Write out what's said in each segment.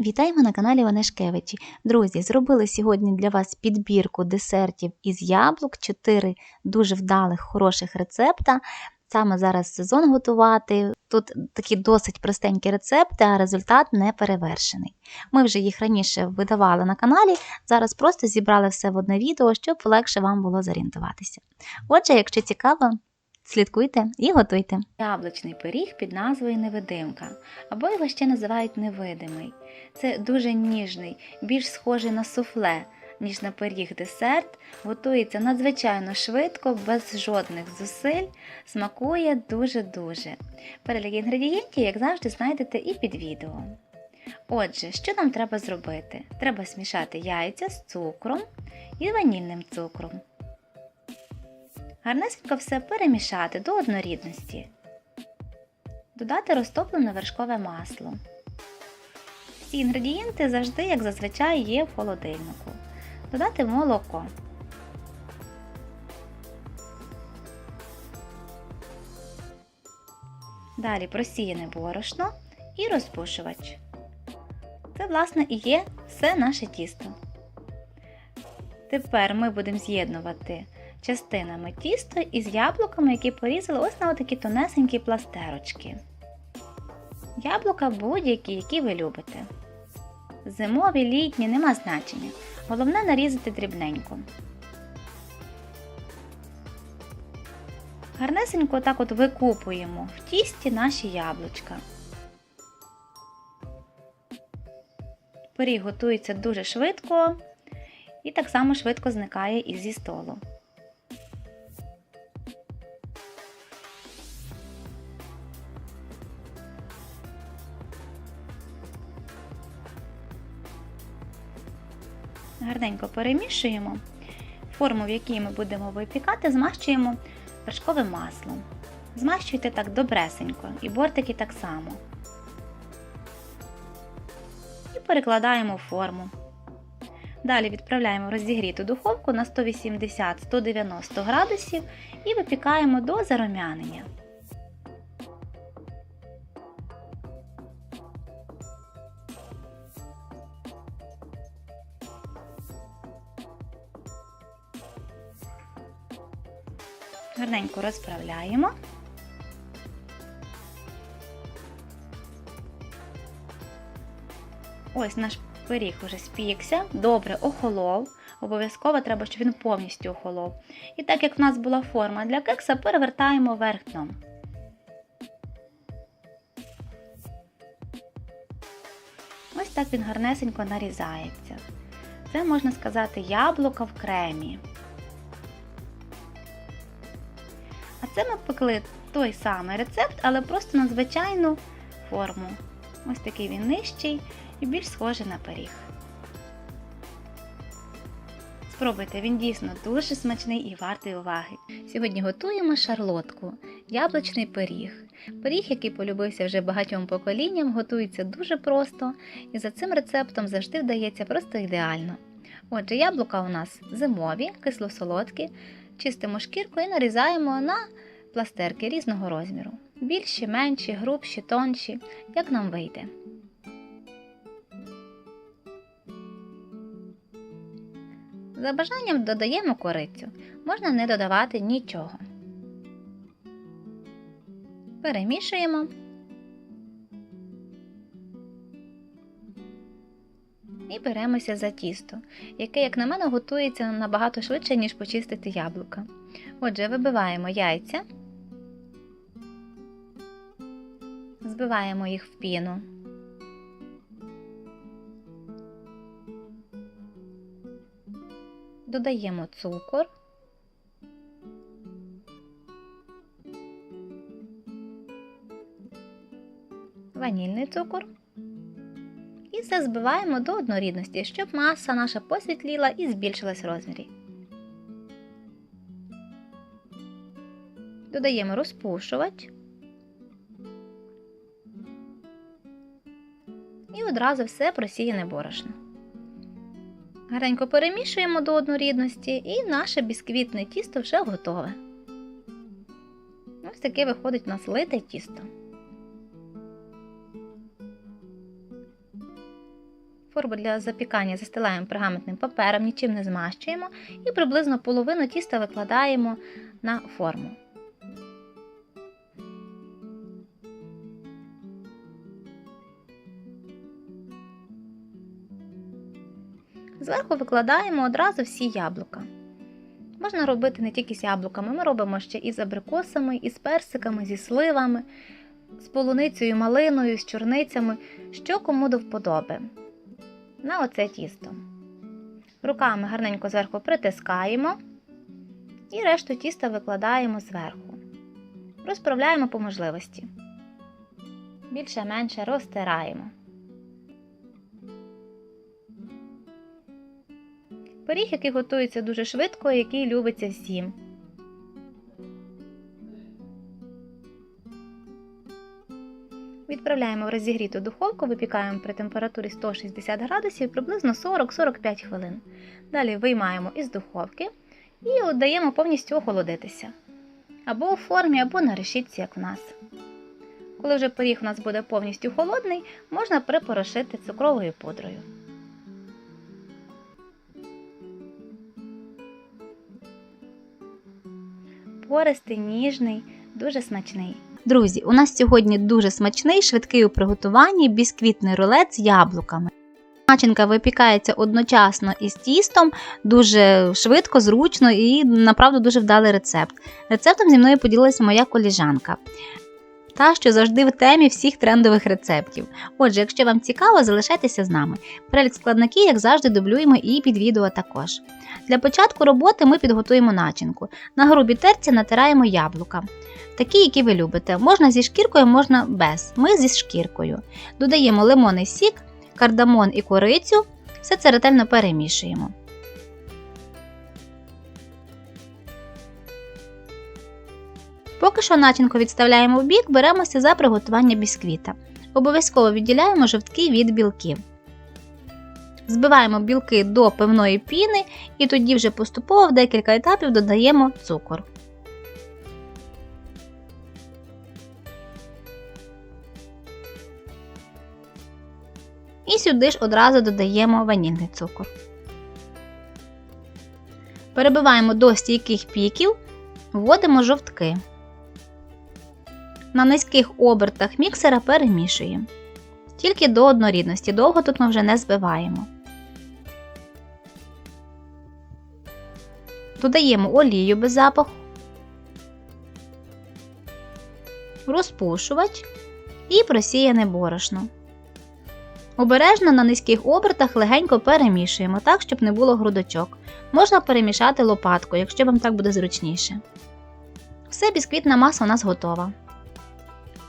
Вітаємо на каналі Ванешкевичі. Друзі, зробили сьогодні для вас підбірку десертів із яблук, 4 дуже вдалих, хороших рецепта. Саме зараз сезон готувати. Тут такі досить простенькі рецепти, а результат не перевершений. Ми вже їх раніше видавали на каналі, зараз просто зібрали все в одне відео, щоб легше вам було зорієнтуватися. Отже, якщо цікаво, слідкуйте і готуйте. Яблучний пиріг під назвою Невидимка, або його ще називають невидимий. Це дуже ніжний, більш схожий на суфле, ніж на пиріг десерт, готується надзвичайно швидко, без жодних зусиль, смакує дуже-дуже. Перелік інгредієнтів, як завжди, знайдете і під відео. Отже, що нам треба зробити? Треба смішати яйця з цукром і ванільним цукром. Гарнесенько все перемішати до однорідності. Додати розтоплене вершкове масло. Всі інгредієнти завжди, як зазвичай, є в холодильнику. Додати молоко. Далі просіяне борошно і розпушувач. Це, власне, і є все наше тісто. Тепер ми будемо з'єднувати частинами тісто із яблуками, які порізали ось на такі тонесенькі пластерочки. Яблука будь-які, які ви любите. Зимові, літні, нема значення. Головне нарізати дрібненько. Гарнесенько так от викупуємо в тісті наші яблучка. Пиріг готується дуже швидко і так само швидко зникає і зі столу. Гарненько перемішуємо. Форму, в якій ми будемо випікати, змащуємо вершковим маслом. Змащуйте так добресенько і бортики так само. І перекладаємо форму. Далі відправляємо розігріту духовку на 180-190 градусів і випікаємо до зарум'янення. Гарненько розправляємо. Ось наш пиріг вже спікся, добре охолов. Обов'язково треба, щоб він повністю охолов. І так як в нас була форма для кекса, перевертаємо вверх дном. Ось так він гарнесенько нарізається. Це можна сказати яблука в кремі. Це ми пекли той самий рецепт, але просто на звичайну форму. Ось такий він нижчий і більш схожий на пиріг. Спробуйте, він дійсно дуже смачний і вартий уваги. Сьогодні готуємо шарлотку, яблучний пиріг. Пиріг, який полюбився вже багатьом поколінням, готується дуже просто і за цим рецептом завжди вдається просто ідеально. Отже, яблука у нас зимові, кисло-солодкі, чистимо шкірку і нарізаємо на пластерки різного розміру. Більші, менші, грубші, тонші, як нам вийде. За бажанням додаємо корицю. Можна не додавати нічого. Перемішуємо. І беремося за тісто, яке, як на мене, готується набагато швидше, ніж почистити яблука. Отже, вибиваємо яйця, збиваємо їх в піну. Додаємо цукор. Ванільний цукор. І все збиваємо до однорідності, щоб маса наша посвітліла і збільшилась в розмірі. Додаємо розпушувач. І одразу все просіяне борошно. Гарненько перемішуємо до однорідності і наше бісквітне тісто вже готове. Ось таке виходить у нас лите тісто. Форму для запікання застилаємо пергаментним папером, нічим не змащуємо і приблизно половину тіста викладаємо на форму. Зверху викладаємо одразу всі яблука. Можна робити не тільки з яблуками, ми робимо ще і з абрикосами, і з персиками, зі сливами, з полуницею, малиною, з чорницями, що кому до вподоби. На оце тісто. Руками гарненько зверху притискаємо і решту тіста викладаємо зверху. Розправляємо по можливості. Більше-менше розтираємо. Пиріг, який готується дуже швидко, і який любиться всім. Відправляємо в розігріту духовку, випікаємо при температурі 160 градусів приблизно 40-45 хвилин. Далі виймаємо із духовки і даємо повністю охолодитися. Або у формі, або на решітці, як в нас. Коли вже пиріг у нас буде повністю холодний, можна припорошити цукровою пудрою. Пористий, ніжний, дуже смачний. Друзі, у нас сьогодні дуже смачний, швидкий у приготуванні бісквітний рулет з яблуками. Начинка випікається одночасно із тістом, дуже швидко, зручно і направду дуже вдалий рецепт. Рецептом зі мною поділилася моя коліжанка. Та, що завжди в темі всіх трендових рецептів. Отже, якщо вам цікаво, залишайтеся з нами. Перелік складників, як завжди, дублюємо і під відео також. Для початку роботи ми підготуємо начинку. На грубій терці натираємо яблука. Такі, які ви любите. Можна зі шкіркою, можна без. Ми зі шкіркою. Додаємо лимонний сік, кардамон і корицю. Все це ретельно перемішуємо. Поки що начинку відставляємо в бік, беремося за приготування бісквіта. Обов'язково відділяємо жовтки від білків. Збиваємо білки до пивної піни і тоді вже поступово в декілька етапів додаємо цукор. І сюди ж одразу додаємо ванільний цукор. Перебиваємо до стійких піків, вводимо жовтки. На низьких обертах міксера перемішуємо. Тільки до однорідності, довго тут ми вже не збиваємо. Додаємо олію без запаху, розпушувач і просіяне борошно. Обережно на низьких обертах легенько перемішуємо так, щоб не було грудочок. Можна перемішати лопаткою, якщо вам так буде зручніше. Все, бісквітна маса у нас готова.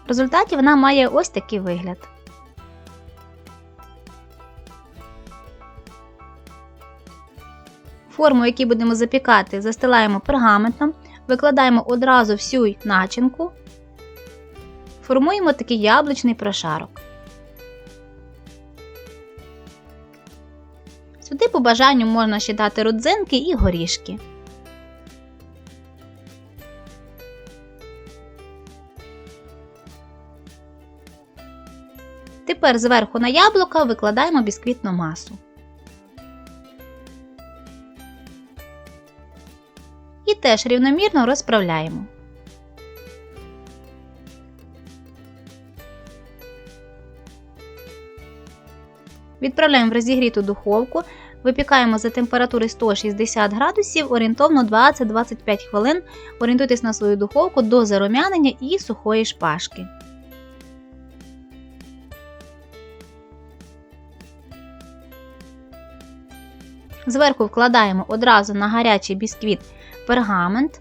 В результаті вона має ось такий вигляд. Форму, яку будемо запікати, застилаємо пергаментом, викладаємо одразу всю начинку, формуємо такий яблучний прошарок. Сюди по бажанню можна ще дати родзинки і горішки. Тепер зверху на яблука викладаємо бісквітну масу. І теж рівномірно розправляємо. Відправляємо в розігріту духовку, випікаємо за температури 160 градусів орієнтовно 20-25 хвилин. Орієнтуйтесь на свою духовку до зарум'янення і сухої шпажки. Зверху вкладаємо одразу на гарячий бісквіт пергамент.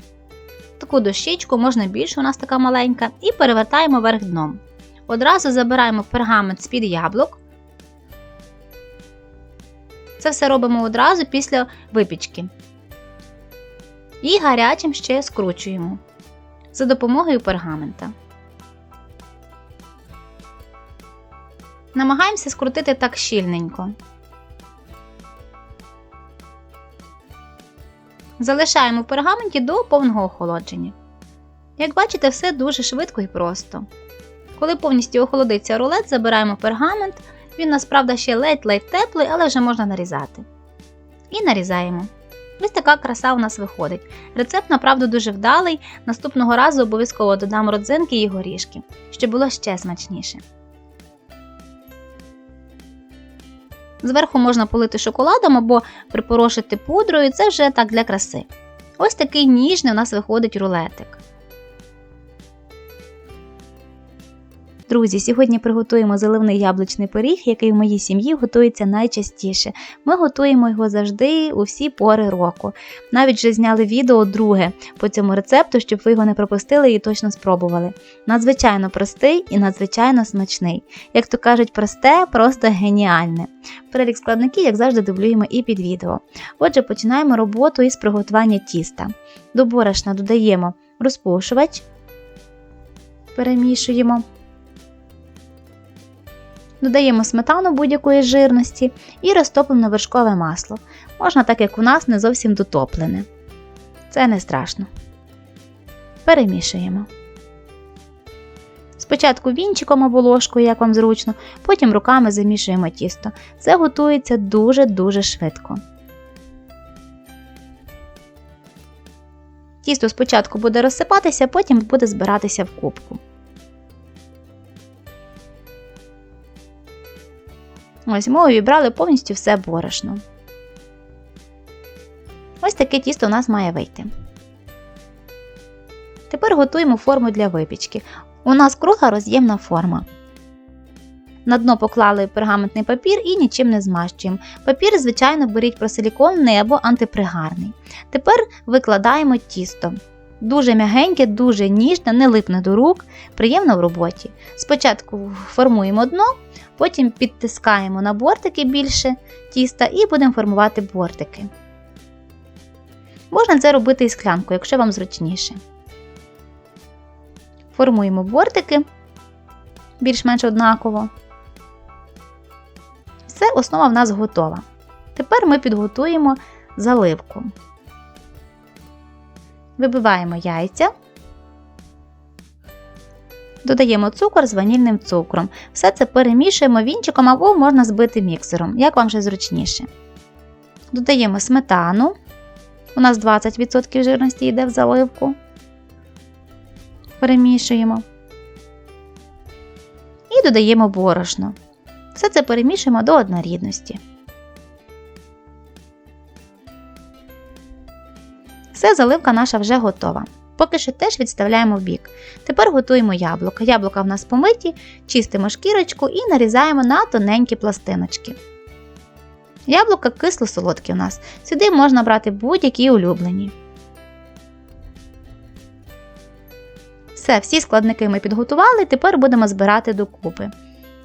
Таку дощечку, можна більше, у нас така маленька, і перевертаємо вверх дном. Одразу забираємо пергамент з-під яблук. Це все робимо одразу після випічки. І гарячим ще скручуємо за допомогою пергамента. Намагаємося скрутити так щільненько. Залишаємо в пергаменті до повного охолодження. Як бачите, все дуже швидко і просто. Коли повністю охолодиться рулет, забираємо пергамент, Він насправді ще ледь-ледь теплий, але вже можна нарізати. І нарізаємо. Ось така краса у нас виходить. Рецепт, направду, дуже вдалий. Наступного разу обов'язково додам родзинки і горішки, щоб було ще смачніше. Зверху можна полити шоколадом або припорошити пудрою, це вже так для краси. Ось такий ніжний у нас виходить рулетик. Друзі, сьогодні приготуємо заливний яблучний пиріг, який в моїй сім'ї готується найчастіше. Ми готуємо його завжди у всі пори року. Навіть вже зняли відео друге по цьому рецепту, щоб ви його не пропустили і точно спробували. Надзвичайно простий і надзвичайно смачний. Як то кажуть, просте, просто геніальне. Перелік складників, як завжди, дублюємо і під відео. Отже, починаємо роботу із приготування тіста. До борошна додаємо розпушувач, перемішуємо. Додаємо сметану будь-якої жирності і розтоплене вершкове масло. Можна так, як у нас, не зовсім дотоплене. Це не страшно. Перемішуємо. Спочатку вінчиком або ложкою, як вам зручно, потім руками замішуємо тісто. Це готується дуже-дуже швидко. Тісто спочатку буде розсипатися, потім буде збиратися в кубку. Ось ми увібрали повністю все борошно. Ось таке тісто у нас має вийти. Тепер готуємо форму для випічки. У нас кругла роз'ємна форма. На дно поклали пергаментний папір і нічим не змащуємо. Папір, звичайно, беріть просиліконний або антипригарний. Тепер викладаємо тісто. Дуже м'ягеньке, дуже ніжне, не липне до рук, приємно в роботі. Спочатку формуємо дно, потім підтискаємо на бортики більше тіста і будемо формувати бортики. Можна це робити і склянкою, якщо вам зручніше. Формуємо бортики більш-менш однаково. Все, основа в нас готова. Тепер ми підготуємо заливку. Вибиваємо яйця, додаємо цукор з ванільним цукром. Все це перемішуємо вінчиком або можна збити міксером, як вам вже зручніше. Додаємо сметану. У нас 20% жирності йде в заливку. Перемішуємо. І додаємо борошно. Все це перемішуємо до однорідності. Все, заливка наша вже готова. Поки що теж відставляємо в бік. Тепер готуємо яблука. Яблука в нас помиті, чистимо шкірочку і нарізаємо на тоненькі пластиночки. Яблука кисло-солодкі у нас. Сюди можна брати будь-які улюблені. Все, всі складники ми підготували, тепер будемо збирати докупи.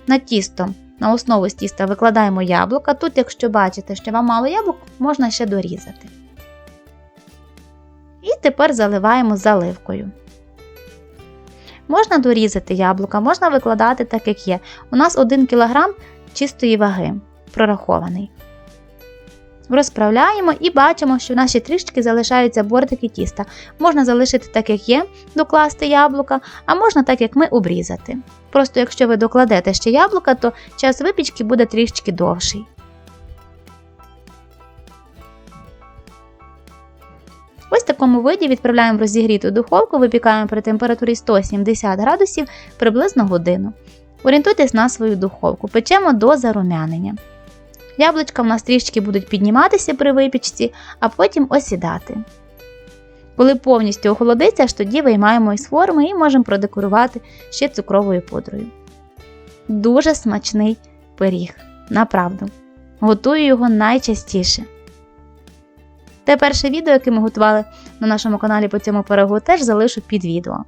На тісто, на основу з тіста викладаємо яблука. Тут, якщо бачите, що вам мало яблук, можна ще дорізати. І тепер заливаємо заливкою. Можна дорізати яблука, можна викладати так, як є. У нас 1 кг чистої ваги прорахований. Розправляємо і бачимо, що в нас трішки залишаються бортики тіста. Можна залишити так, як є, докласти яблука, а можна так, як ми, обрізати. Просто якщо ви докладете ще яблука, то час випічки буде трішки довший. Ось в такому виді відправляємо в розігріту духовку, випікаємо при температурі 170 градусів приблизно годину. Орієнтуйтесь на свою духовку, печемо до зарум'янення. Яблучка в нас трішки будуть підніматися при випічці, а потім осідати. Коли повністю охолодиться, аж тоді виймаємо із форми і можемо продекорувати ще цукровою пудрою. Дуже смачний пиріг, направду. Готую його найчастіше. Те перше відео, яке ми готували на нашому каналі по цьому пирогу, теж залишу під відео.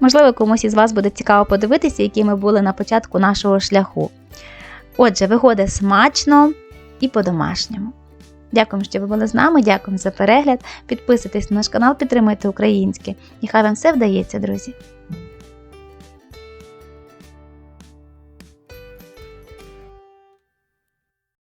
Можливо, комусь із вас буде цікаво подивитися, які ми були на початку нашого шляху. Отже, виходить смачно і по-домашньому. Дякую, що ви були з нами, дякую за перегляд. Підписуйтесь на наш канал, підтримуйте українське. І хай вам все вдається, друзі!